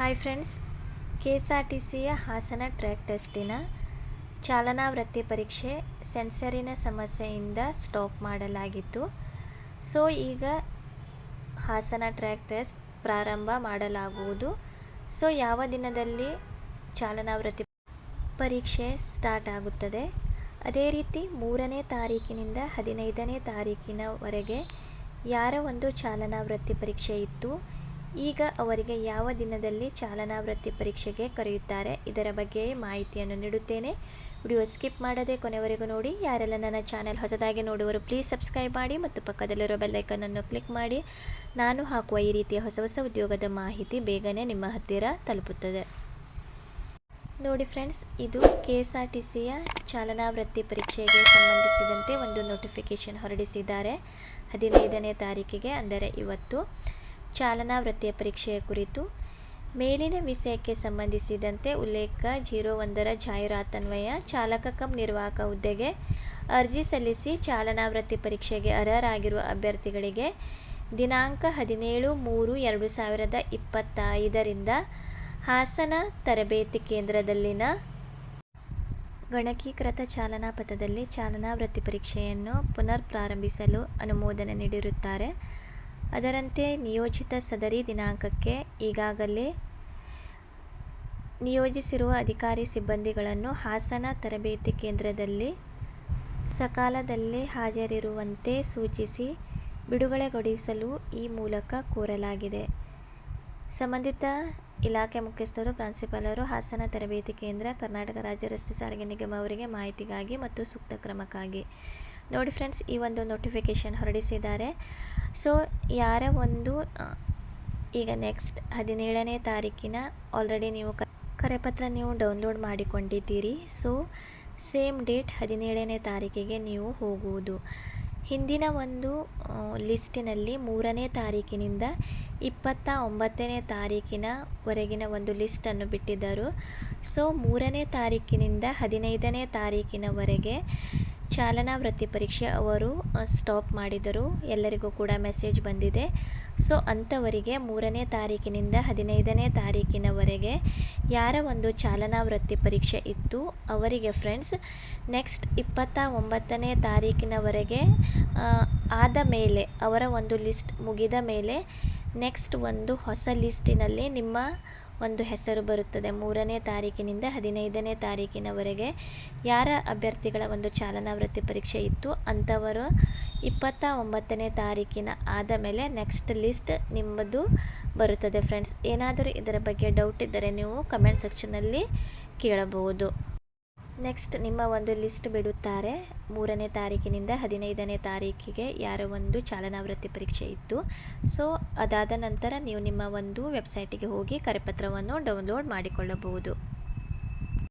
Hi friends K S R T ಸಿಯ Hassan track ಟೆಸ್ಟಿನ ಚಾಲನಾ ವೃತ್ತಿ ಪರೀಕ್ಷೆ ಸೆನ್ಸರಿನ ಸಮಸ್ಯೆಯಿಂದ ಸ್ಟಾಪ್ ಮಾಡಲಾಗಿತ್ತು. ಸೊ ಈಗ ಹಾಸನ ಟ್ರ್ಯಾಕ್ ಟೆಸ್ಟ್ ಪ್ರಾರಂಭ ಮಾಡಲಾಗುವುದು. ಸೊ ಯಾವ ದಿನದಲ್ಲಿ ಚಾಲನಾ ವೃತ್ತಿ ಪರೀಕ್ಷೆ ಸ್ಟಾರ್ಟ್ ಆಗುತ್ತದೆ? ಅದೇ ರೀತಿ ಮೂರನೇ ತಾರೀಕಿನಿಂದ ಹದಿನೈದನೇ ತಾರೀಕಿನವರೆಗೆ ಯಾರ ಒಂದು ಚಾಲನಾ ವೃತ್ತಿ ಪರೀಕ್ಷೆ ಇತ್ತು. ಈಗ ಅವರಿಗೆ ಯಾವ ದಿನದಲ್ಲಿ ಚಾಲನಾ ವೃತ್ತಿ ಪರೀಕ್ಷೆಗೆ ಕರೆಯುತ್ತಾರೆ? ಇದರ ಬಗ್ಗೆ ಮಾಹಿತಿಯನ್ನು ನೀಡುತ್ತೇನೆ. ವಿಡಿಯೋ ಸ್ಕಿಪ್ ಮಾಡದೆ ಕೊನೆವರೆಗೂ ನೋಡಿ. ಯಾರೆಲ್ಲ ನನ್ನ ಚಾನೆಲ್ ಹೊಸದಾಗಿ ನೋಡುವರು ಪ್ಲೀಸ್ ಸಬ್ಸ್ಕ್ರೈಬ್ ಮಾಡಿ ಮತ್ತು ಪಕ್ಕದಲ್ಲಿರೋ ಬೆಲ್ಲೈಕನನ್ನು ಕ್ಲಿಕ್ ಮಾಡಿ. ನಾನು ಹಾಕುವ ಈ ರೀತಿಯ ಹೊಸ ಹೊಸ ಉದ್ಯೋಗದ ಮಾಹಿತಿ ಬೇಗನೆ ನಿಮ್ಮ ಹತ್ತಿರ ತಲುಪುತ್ತದೆ. ನೋಡಿ ಫ್ರೆಂಡ್ಸ್ ಇದು ಕೆ ಎಸ್ ಆರ್ ಟಿ ಸಿಯ ಚಾಲನಾ ವೃತ್ತಿ ಪರೀಕ್ಷೆಗೆ ಸಂಬಂಧಿಸಿದಂತೆ ಒಂದು ನೋಟಿಫಿಕೇಷನ್ ಹೊರಡಿಸಿದ್ದಾರೆ. ಹದಿನೈದನೇ ತಾರೀಕಿಗೆ, ಅಂದರೆ ಇವತ್ತು. ಚಾಲನಾ ವೃತ್ತಿಯ ಪರೀಕ್ಷೆಯ ಕುರಿತು ಮೇಲಿನ ವಿಷಯಕ್ಕೆ ಸಂಬಂಧಿಸಿದಂತೆ ಉಲ್ಲೇಖ ಜೀರೋ ಒಂದರ ಜಾಹೀರಾತನ್ವಯ ಚಾಲಕ ಕಂ ನಿರ್ವಾಹಕ ಹುದ್ದೆಗೆ ಅರ್ಜಿ ಸಲ್ಲಿಸಿ ಚಾಲನಾ ವೃತ್ತಿ ಪರೀಕ್ಷೆಗೆ ಅರ್ಹರಾಗಿರುವ ಅಭ್ಯರ್ಥಿಗಳಿಗೆ ದಿನಾಂಕ ಹದಿನೇಳು ಮೂರು ಎರಡು ಸಾವಿರದ ಇಪ್ಪತ್ತೈದರಿಂದ ಹಾಸನ ತರಬೇತಿ ಕೇಂದ್ರದಲ್ಲಿನ ಗಣಕೀಕೃತ ಚಾಲನಾ ಪಥದಲ್ಲಿ ಚಾಲನಾ ವೃತ್ತಿ ಪರೀಕ್ಷೆಯನ್ನು ಪುನರ್ ಪ್ರಾರಂಭಿಸಲು ಅನುಮೋದನೆ ನೀಡಿರುತ್ತಾರೆ. ಅದರಂತೆ ನಿಯೋಜಿತ ಸದರಿ ದಿನಾಂಕಕ್ಕೆ ಈಗಾಗಲೇ ನಿಯೋಜಿಸಿರುವ ಅಧಿಕಾರಿ ಸಿಬ್ಬಂದಿಗಳನ್ನು ಹಾಸನ ತರಬೇತಿ ಕೇಂದ್ರದಲ್ಲಿ ಸಕಾಲದಲ್ಲಿ ಹಾಜರಿರುವಂತೆ ಸೂಚಿಸಿ ಬಿಡುಗಡೆಗೊಳಿಸಲು ಈ ಮೂಲಕ ಕೋರಲಾಗಿದೆ. ಸಂಬಂಧಿತ ಇಲಾಖೆ ಮುಖ್ಯಸ್ಥರು ಪ್ರಾಂಶುಪಾಲರು ಹಾಸನ ತರಬೇತಿ ಕೇಂದ್ರ, ಕರ್ನಾಟಕ ರಾಜ್ಯ ರಸ್ತೆ ಸಾರಿಗೆ ನಿಗಮ ಅವರಿಗೆ ಮಾಹಿತಿಗಾಗಿ ಮತ್ತು ಸೂಕ್ತ ಕ್ರಮಕ್ಕಾಗಿ ನೋಡಿ ಫ್ರೆಂಡ್ಸ್ ಈ ಒಂದು ನೋಟಿಫಿಕೇಷನ್ ಹೊರಡಿಸಿದ್ದಾರೆ. ಸೊ ಯಾರ ಒಂದು ಈಗ ನೆಕ್ಸ್ಟ್ ಹದಿನೇಳನೇ ತಾರೀಕಿನ ಆಲ್ರೆಡಿ ನೀವು ಕರೆಪತ್ರ ನೀವು ಡೌನ್ಲೋಡ್ ಮಾಡಿಕೊಂಡಿದ್ದೀರಿ. ಸೊ ಸೇಮ್ ಡೇಟ್ ಹದಿನೇಳನೇ ತಾರೀಕಿಗೆ ನೀವು ಹೋಗುವುದು. ಹಿಂದಿನ ಒಂದು ಲಿಸ್ಟಿನಲ್ಲಿ ಮೂರನೇ ತಾರೀಕಿನಿಂದ ಇಪ್ಪತ್ತ ಒಂಬತ್ತನೇ ತಾರೀಕಿನವರೆಗಿನ ಒಂದು ಲಿಸ್ಟನ್ನು ಬಿಟ್ಟಿದ್ದರು. ಸೊ ಮೂರನೇ ತಾರೀಕಿನಿಂದ ಹದಿನೈದನೇ ತಾರೀಕಿನವರೆಗೆ ಚಾಲನಾ ವೃತ್ತಿ ಪರೀಕ್ಷೆ ಅವರು ಸ್ಟಾಪ್ ಮಾಡಿದರು. ಎಲ್ಲರಿಗೂ ಕೂಡ ಮೆಸೇಜ್ ಬಂದಿದೆ. ಸೊ ಅಂಥವರಿಗೆ ಮೂರನೇ ತಾರೀಕಿನಿಂದ ಹದಿನೈದನೇ ತಾರೀಕಿನವರೆಗೆ ಯಾರ ಒಂದು ಚಾಲನಾ ವೃತ್ತಿ ಪರೀಕ್ಷೆ ಇತ್ತು, ಅವರಿಗೆ ಫ್ರೆಂಡ್ಸ್ ನೆಕ್ಸ್ಟ್ ಇಪ್ಪತ್ತ ಒಂಬತ್ತನೇ ತಾರೀಕಿನವರೆಗೆ ಆದ ಮೇಲೆ, ಅವರ ಒಂದು ಲಿಸ್ಟ್ ಮುಗಿದ ಮೇಲೆ ನೆಕ್ಸ್ಟ್ ಒಂದು ಹೊಸ ಲಿಸ್ಟಿನಲ್ಲಿ ನಿಮ್ಮ ಒಂದು ಹೆಸರು ಬರುತ್ತದೆ. ಮೂರನೇ ತಾರೀಕಿನಿಂದ ಹದಿನೈದನೇ ತಾರೀಕಿನವರೆಗೆ ಯಾರ ಅಭ್ಯರ್ಥಿಗಳ ಒಂದು ಚಾಲನಾ ವೃತ್ತಿ ಪರೀಕ್ಷೆ ಇತ್ತು? ಅಂಥವರು ಇಪ್ಪತ್ತ ಒಂಬತ್ತನೇ ತಾರೀಕಿನ ಆದ ಮೇಲೆ ನೆಕ್ಸ್ಟ್ ಲಿಸ್ಟ್ ನಿಮ್ಮದು ಬರುತ್ತದೆ ಫ್ರೆಂಡ್ಸ್ ಏನಾದರೂ ಇದರ ಬಗ್ಗೆ ಡೌಟ್ ಇದ್ದರೆ ನೀವು ಕಮೆಂಟ್ ಸೆಕ್ಷನಲ್ಲಿ ಕೇಳಬಹುದು. ನೆಕ್ಸ್ಟ್ ನಿಮ್ಮ ಒಂದು ಲಿಸ್ಟ್ ಬಿಡುತ್ತಾರೆ. ಮೂರನೇ ತಾರೀಕಿನಿಂದ ಹದಿನೈದನೇ ತಾರೀಕಿಗೆ ಯಾರ ಒಂದು ಚಾಲನಾ ವೃತ್ತಿ ಪರೀಕ್ಷೆ ಇತ್ತು. ಸೊ ಅದಾದ ನಂತರ ನೀವು ನಿಮ್ಮ ಒಂದು ವೆಬ್ಸೈಟಿಗೆ ಹೋಗಿ ಕರೆಪತ್ರವನ್ನು ಡೌನ್ಲೋಡ್ ಮಾಡಿಕೊಳ್ಳಬಹುದು.